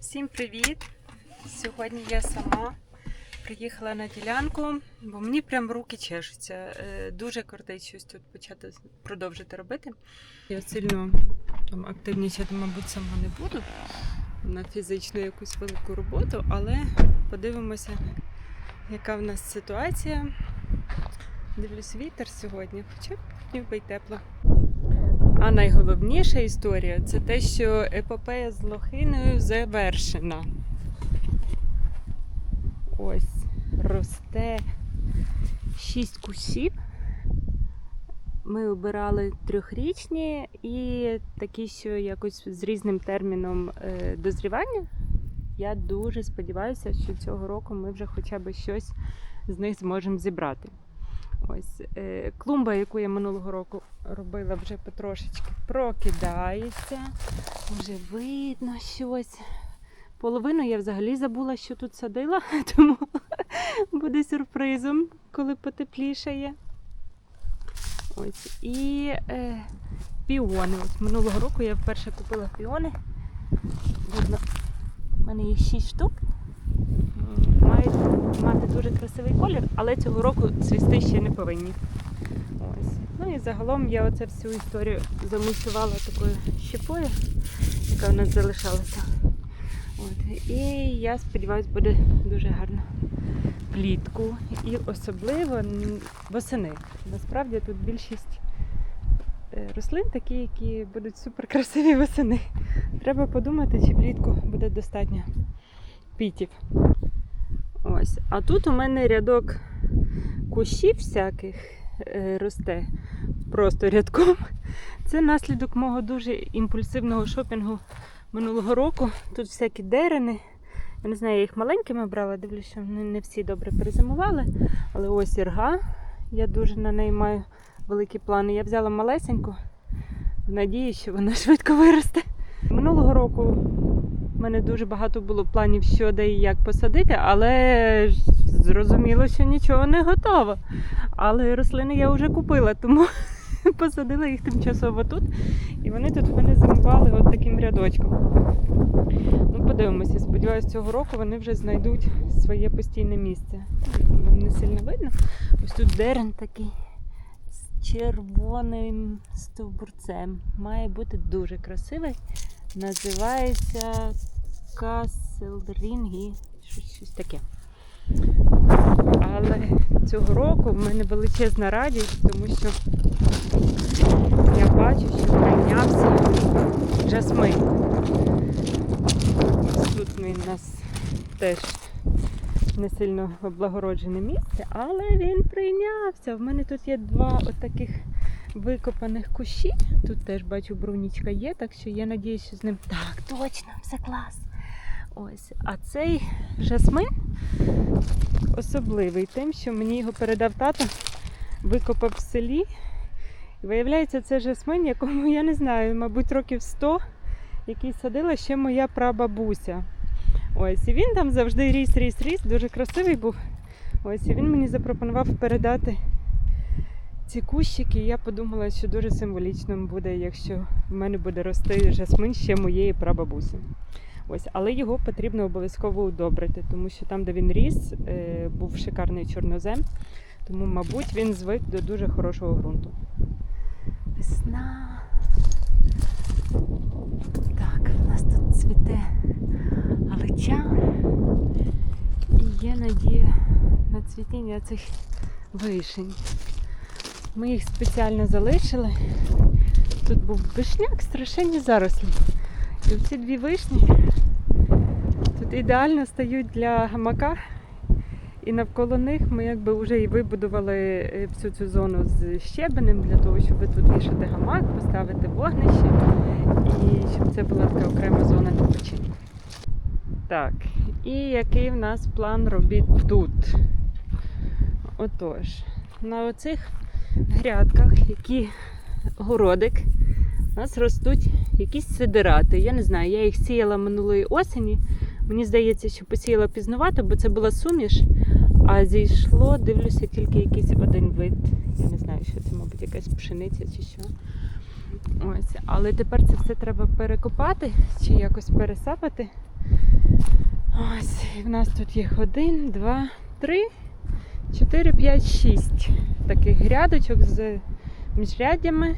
Всім привіт! Сьогодні я сама приїхала на ділянку, бо мені прям руки чешуться. Е, Дуже кортить щось тут почати продовжити робити. Я сильно там активнічати, мабуть, сама не буду на фізичну якусь велику роботу, але подивимося, яка в нас ситуація. Дивлюсь вітер сьогодні, хоча ніби й тепло. А найголовніша історія це те, що епопея з лохиною завершена. Ось росте шість кущів. Ми обирали трьохрічні і такі, що якось з різним терміном е, дозрівання. Я дуже сподіваюся, що цього року ми вже хоча б щось з них зможемо зібрати. Ось е, клумба, яку я минулого року робила, вже потрошечки прокидається. Вже видно щось. Половину я взагалі забула, що тут садила, тому буде сюрпризом, коли потеплішає. Ось. І е, піони. Ось минулого року я вперше купила піони. Видно, в мене їх 6 штук. Мати дуже красивий колір, але цього року цвісти ще не повинні. Ось. Ну і загалом я оце всю історію замульчувала такою щепою, яка у нас залишалася. От. І я сподіваюся, буде дуже гарно влітку. І особливо восени. Насправді тут більшість е, рослин такі, які будуть супер красиві восени. Треба подумати, чи влітку буде достатньо пітів. Ось. А тут у мене рядок кущів всяких е, росте просто рядком. Це наслідок мого дуже імпульсивного шопінгу минулого року. Тут всякі дерени. Я не знаю, я їх маленькими брала, дивлюся, що не всі добре перезимували. Але ось ірга. Я дуже на неї маю великі плани. Я взяла малесеньку, в надії, що вона швидко виросте. Минулого року в мене дуже багато було планів, що де і як посадити, але зрозуміло, що нічого не готово. Але рослини я вже купила, тому посадила їх тимчасово тут. І вони тут в мене зимували от таким рядочком. Ну, подивимося, сподіваюся, цього року вони вже знайдуть своє постійне місце. Вам не сильно видно. Ось тут дерен такий червоним стовбурцем. Має бути дуже красивий. Називається Каселрінгі. Щось, щось таке. Але цього року в мене величезна радість, тому що я бачу, що прийнявся жасмин. Тут він у нас теж не сильно облагороджене місце, але він прийнявся. В мене тут є два отаких викопаних кущі. Тут теж бачу брунічка є, так що я надіюся, що з ним так, точно, все клас. Ось. А цей жасмин особливий тим, що мені його передав тато, викопав в селі. І виявляється, це жасмин, якому я не знаю, мабуть, років 100, який садила ще моя прабабуся. Ось, і він там завжди ріс, ріс, ріс, дуже красивий був. Ось, і він мені запропонував передати ці кущики. Я подумала, що дуже символічним буде, якщо в мене буде рости жасмин ще моєї прабабусі. Ось, але його потрібно обов'язково удобрити, тому що там, де він ріс, е, був шикарний чорнозем. Тому, мабуть, він звик до дуже хорошого ґрунту. Весна. Так, у нас тут цвіте галича. І є надія на цвітіння цих вишень. Ми їх спеціально залишили. Тут був вишняк, страшенні зарослі. І ці дві вишні тут ідеально стають для гамака. І навколо них ми якби вже і вибудували е, всю цю зону з щебенем для того, щоб тут вішати гамак, поставити вогнище і щоб це була така окрема зона відпочинку. Так, і який в нас план робіт тут? Отож, на оцих грядках, які городик, у нас ростуть якісь сидирати. Я не знаю, я їх сіяла минулої осені. Мені здається, що посіяла пізнувато, бо це була суміш. А зійшло, дивлюся, тільки якийсь один вид. Я не знаю, що це, мабуть, якась пшениця чи що. Ось. Але тепер це все треба перекопати чи якось пересапати, Ось, і в нас тут їх один, два, три, чотири, п'ять, шість таких грядочок з міжряддями.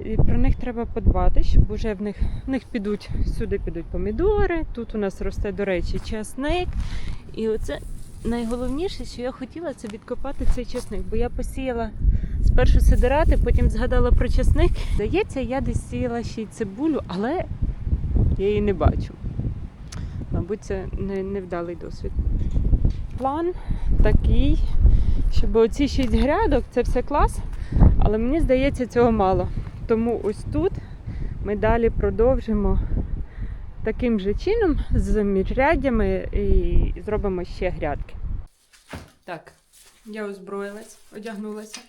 І про них треба подбати, щоб уже в них, в них підуть, сюди підуть помідори. Тут у нас росте, до речі, часник. І оце найголовніше, що я хотіла, це відкопати цей часник, бо я посіяла спершу сидирати, потім згадала про часник. Здається, я десь сіяла ще й цибулю, але я її не бачу. Мабуть, це не, невдалий досвід. План такий, щоб оці шість грядок це все клас, але мені здається, цього мало. Тому ось тут ми далі продовжимо таким же чином з міжряддями і зробимо ще грядки. Так, я озброїлась, одягнулася.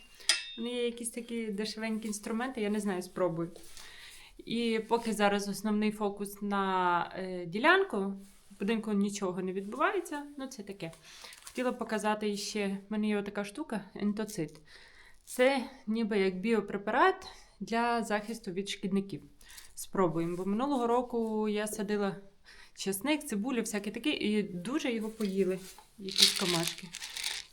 Мене є якісь такі дешевенькі інструменти, я не знаю, спробую. І поки зараз основний фокус на е, ділянку, будинку нічого не відбувається, ну це таке. Хотіла показати ще, в мене є така штука ентоцит. Це ніби як біопрепарат для захисту від шкідників. Спробуємо. Бо минулого року я садила чесник, цибулю, всяке таке, і дуже його поїли, якісь комашки.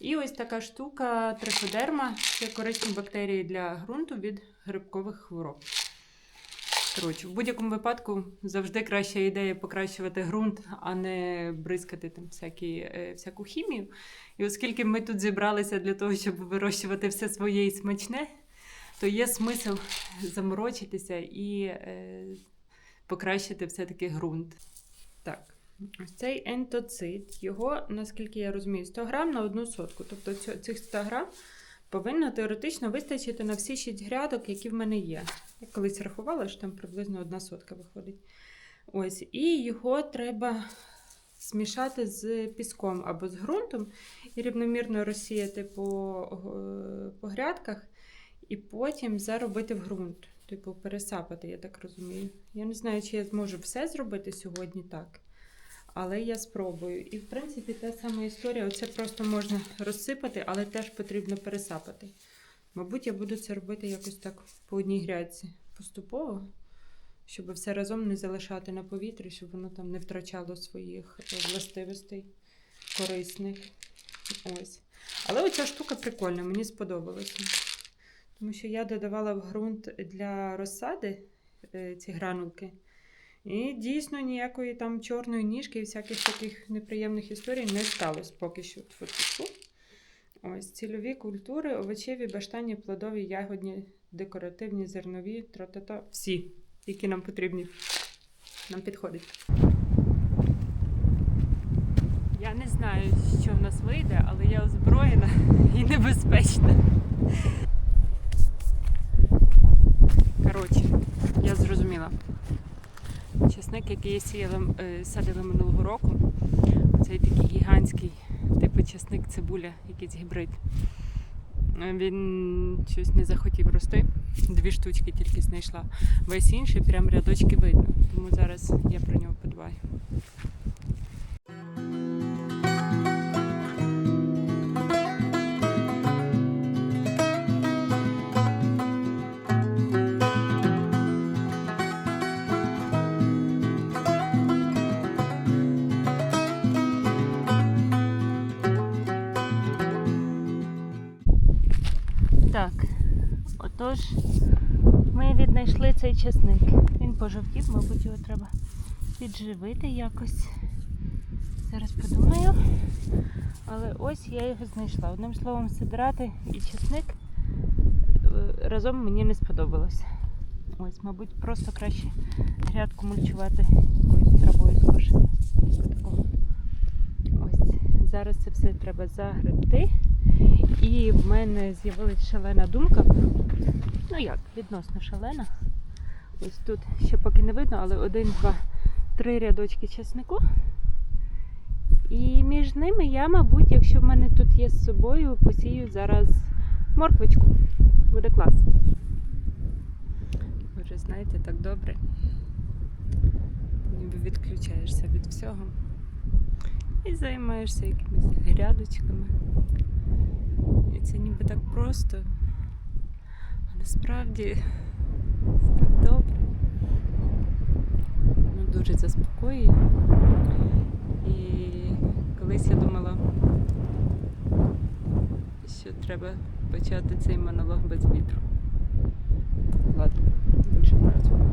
І ось така штука триходерма це корисні бактерії для ґрунту від грибкових хвороб. Коротше, в будь-якому випадку завжди краща ідея покращувати ґрунт, а не бризкати там всякі, е, всяку хімію. І оскільки ми тут зібралися для того, щоб вирощувати все своє і смачне, то є смисл заморочитися і е, покращити все-таки ґрунт. Так, ось цей ентоцит, його, наскільки я розумію, 100 грам на одну сотку. Тобто цих 100 грам повинно теоретично вистачити на всі 6 грядок, які в мене є. Я колись рахувала, що там приблизно одна сотка виходить. Ось, і його треба змішати з піском або з ґрунтом і рівномірно розсіяти по, по грядках, і потім заробити в ґрунт. Типу, пересапати, я так розумію. Я не знаю, чи я зможу все зробити сьогодні так. Але я спробую. І в принципі та сама історія. Оце просто можна розсипати, але теж потрібно пересапати. Мабуть, я буду це робити якось так по одній грядці поступово, щоб все разом не залишати на повітрі, щоб воно там не втрачало своїх е, властивостей корисних. Ось. Але оця штука прикольна, мені сподобалося. Тому що я додавала в ґрунт для розсади е, ці гранулки. І дійсно ніякої там чорної ніжки і всяких таких неприємних історій не сталося поки що. Ось цільові культури, овочеві, баштанні, плодові, ягодні, декоративні, зернові, тро-та-та. Всі, які нам потрібні. Нам підходить. Я не знаю, що в нас вийде, але я озброєна і небезпечна. Коротше, я зрозуміла. Чесник, який я сіяла, е, садила минулого року, цей такий гігантський, типу чесник цибуля, якийсь гібрид. Е, Він щось не захотів рости. Дві штучки тільки знайшла. Весь інший прям рядочки видно. Тому зараз я про нього подбаю. Цей чесник. Він пожовтів, мабуть, його треба підживити якось. Зараз подумаю. Але ось я його знайшла. Одним словом, сидирати і чесник е, разом мені не сподобалося. Ось, мабуть, просто краще грядку мульчувати якоюсь травою скошеною. Ось, зараз це все треба загребти. І в мене з'явилася шалена думка. Ну як, відносно шалена. Ось тут ще поки не видно, але один, два, три рядочки чеснику. І між ними я, мабуть, якщо в мене тут є з собою, посію зараз морквочку. Буде клас. Боже, знаєте, так добре. Ніби відключаєшся від всього. І займаєшся якимись грядочками. І це ніби так просто. А насправді це так добре. Ну дуже заспокоює. І колись я думала, що треба почати цей монолог без вітру. Ладно, іншим разом.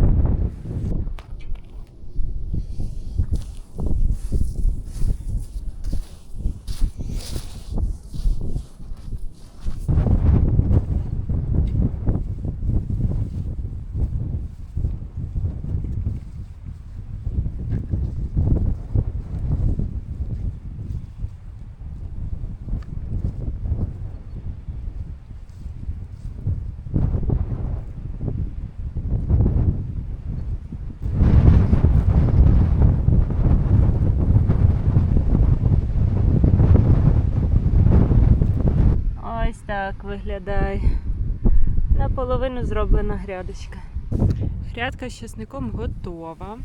Ось так виглядає. Наполовину зроблена грядочка. Грядка з часником готова.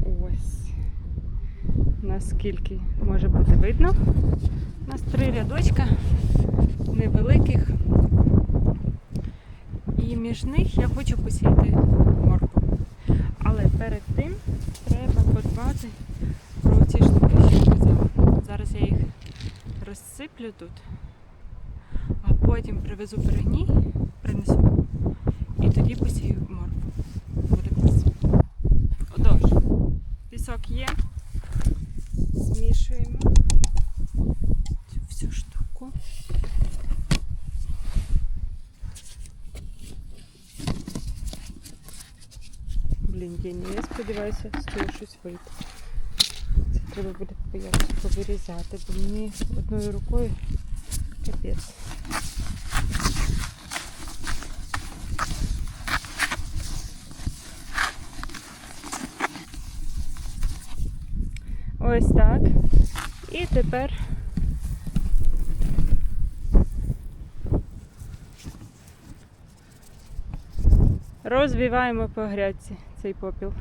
Ось. Наскільки може бути видно. У нас три рядочка невеликих. І між них я хочу посіяти моркву. Але перед тим треба подбати про ці штуки. Зараз я їх розсиплю тут, а потім привезу перегній, принесу і тоді посію моркву. Буде клас. Отож, пісок є. Змішуємо цю всю штуку. Блін, я не сподіваюся, цього щось вийде. Треба буде якось повирізати, бо мені одною рукою капець. Ось так. І тепер розвіваємо по грядці цей попіл.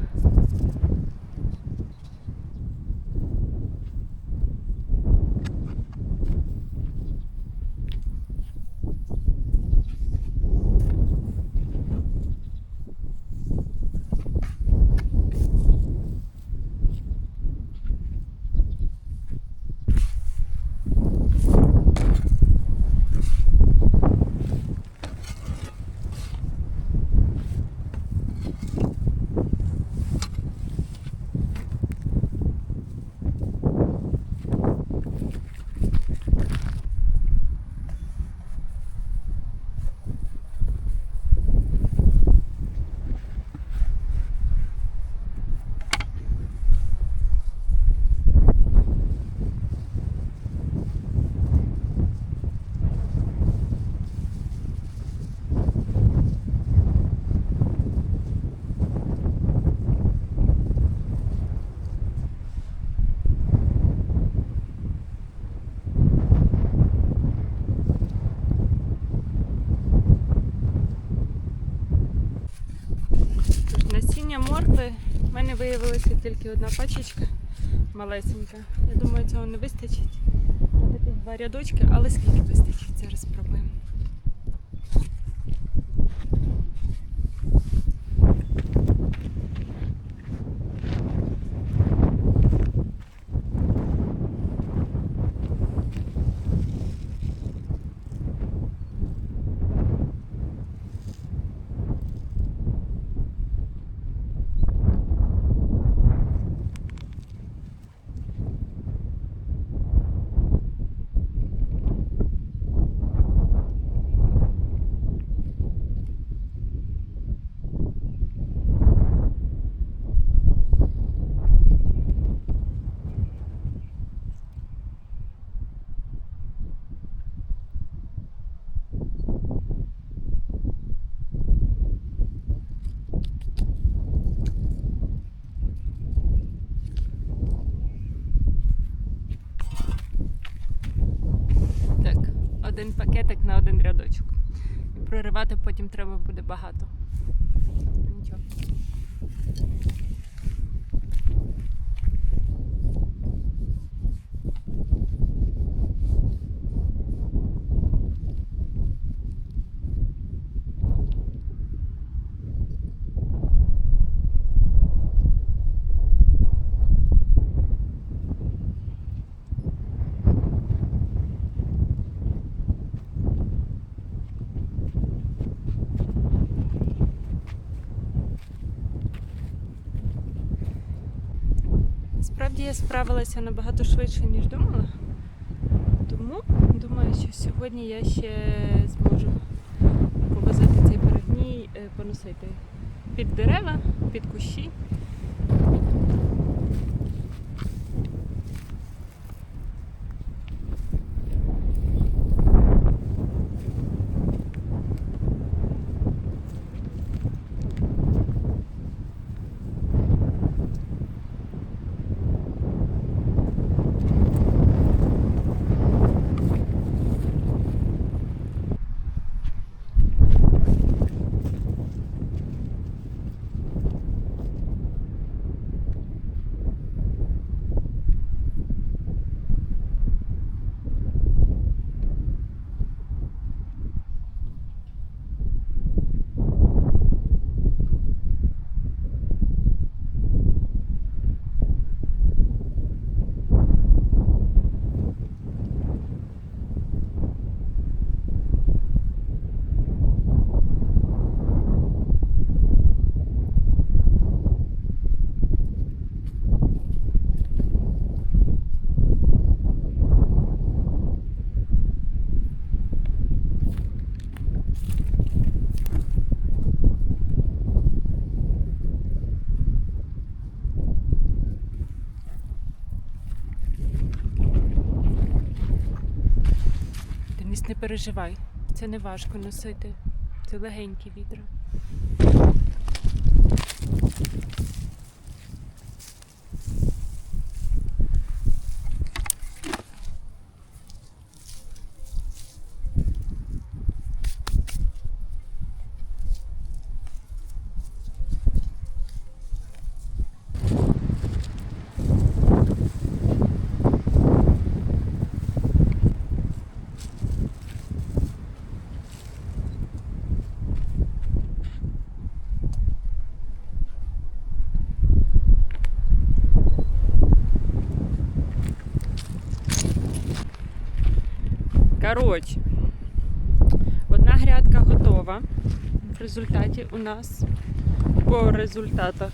Тож насіння моркви в мене виявилася тільки одна пачечка малесенька. Я думаю, цього не вистачить. Два рядочки, але скільки вистачить, зараз спробуємо. Так, один пакетик на один рядочок. Проривати потім треба буде багато. Нічого. Насправді я справилася набагато швидше, ніж думала. Тому думаю, що сьогодні я ще зможу повозити цей перегній, е, поносити під дерева, під кущі. Не переживай, це не важко носити. Це легенькі відра. Коротше, одна грядка готова. В результаті у нас по результатах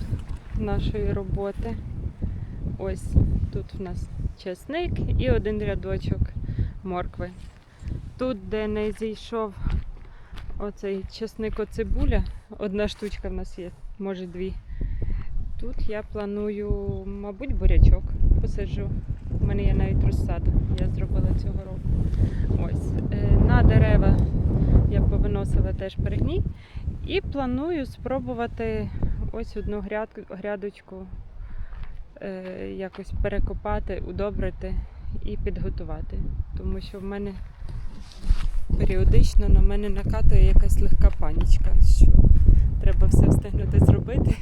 нашої роботи. Ось тут у нас чесник і один рядочок моркви. Тут, де не зійшов оцей чесник цибуля, одна штучка в нас є, може дві. Тут я планую, мабуть, бурячок посаджу. У мене є навіть розсада, я зробила цього року. Ось е, на дерева я повиносила теж перегній. І планую спробувати ось одну грядочку е, якось перекопати, удобрити і підготувати. Тому що в мене періодично на мене накатує якась легка панічка, що треба все встигнути зробити,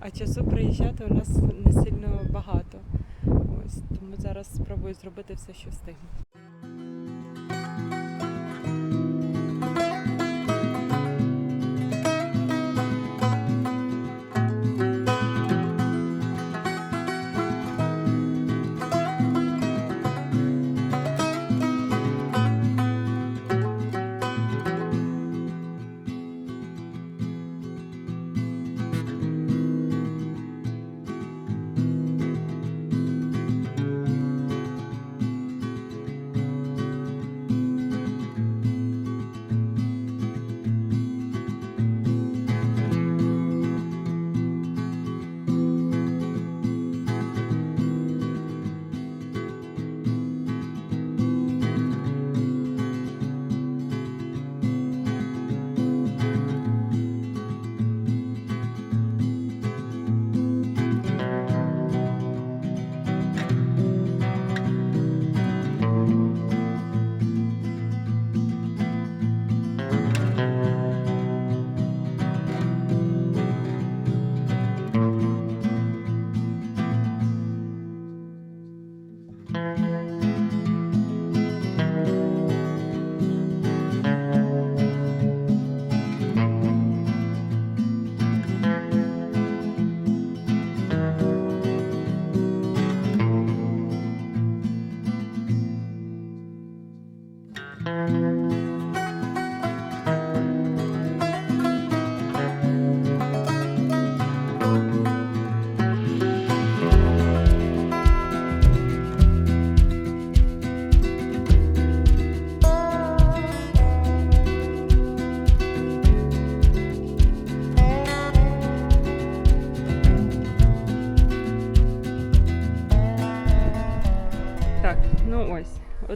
а часу приїжджати у нас не сильно багато. Ось тому зараз спробую зробити все, що встигну.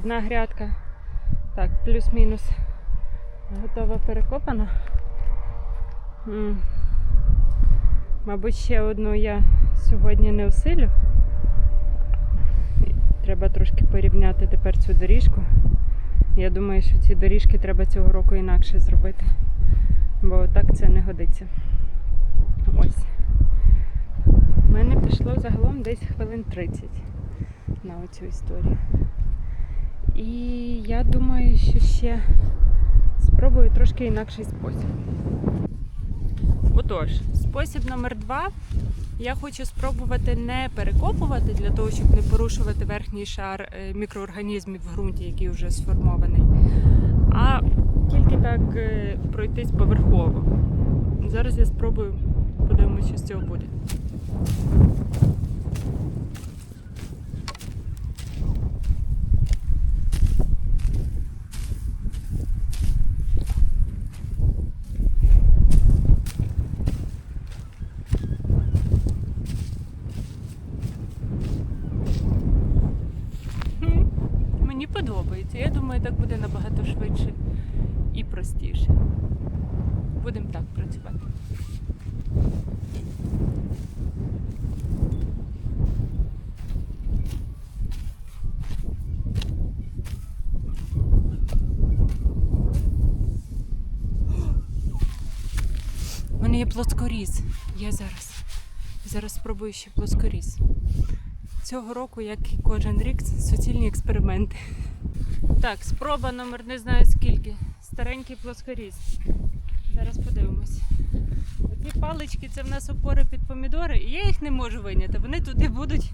Одна грядка. Так, плюс-мінус готова перекопана. М. Мабуть, ще одну я сьогодні не осилю. Треба трошки порівняти тепер цю доріжку. Я думаю, що ці доріжки треба цього року інакше зробити, бо так це не годиться. Ось. У мене пішло загалом десь хвилин 30 на оцю історію. І я думаю, що ще спробую трошки інакший спосіб. Отож, спосіб номер два. Я хочу спробувати не перекопувати для того, щоб не порушувати верхній шар е, мікроорганізмів в ґрунті, який вже сформований, а тільки так е, пройтись поверхово. Зараз я спробую, подивимося, що з цього буде. Хм, Мені подобається. Я думаю, так буде набагато швидше і простіше. Будемо так працювати. У мене є плоскоріз. Я зараз. Зараз спробую ще плоскоріз. Цього року, як і кожен рік, суцільні експерименти. Так, спроба номер не знаю скільки. Старенький плоскоріз. Зараз подивимось. Ці палички це в нас опори під помідори, і я їх не можу виняти. Вони туди будуть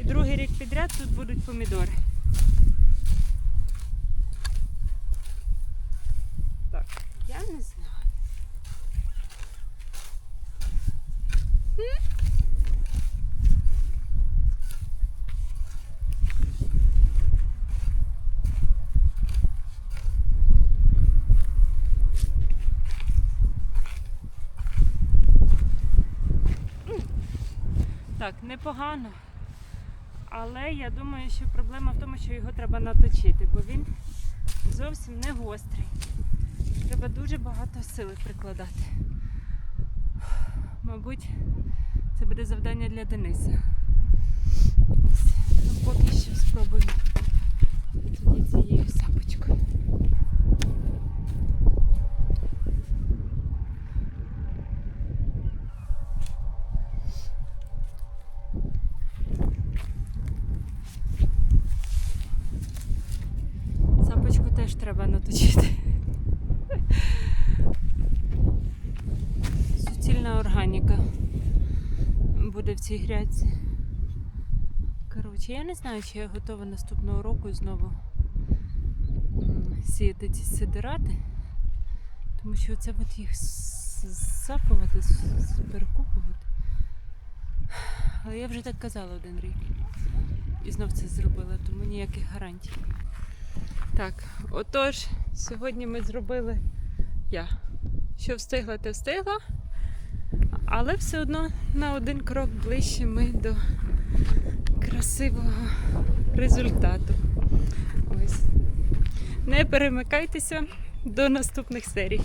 і другий рік підряд тут будуть помідори. Так, я не знаю. Так, непогано. Але я думаю, що проблема в тому, що його треба наточити, бо він зовсім не гострий. Треба дуже багато сили прикладати. Мабуть, це буде завдання для Дениса. Ну, поки що спробую тоді цією сапочкою. Сапочку теж треба наточити. Суцільна органіка буде в цій грядці. Коротше, я не знаю, чи я готова наступного року знову сіяти ці сидирати. Тому що це от їх засапувати, с- Але я вже так казала один рік. І знов це зробила, тому ніяких гарантій. Так, отож, сьогодні ми зробили я. Що встигла, те встигла. Але все одно на один крок ближче ми до красивого результату. Ось. Не перемикайтеся до наступних серій.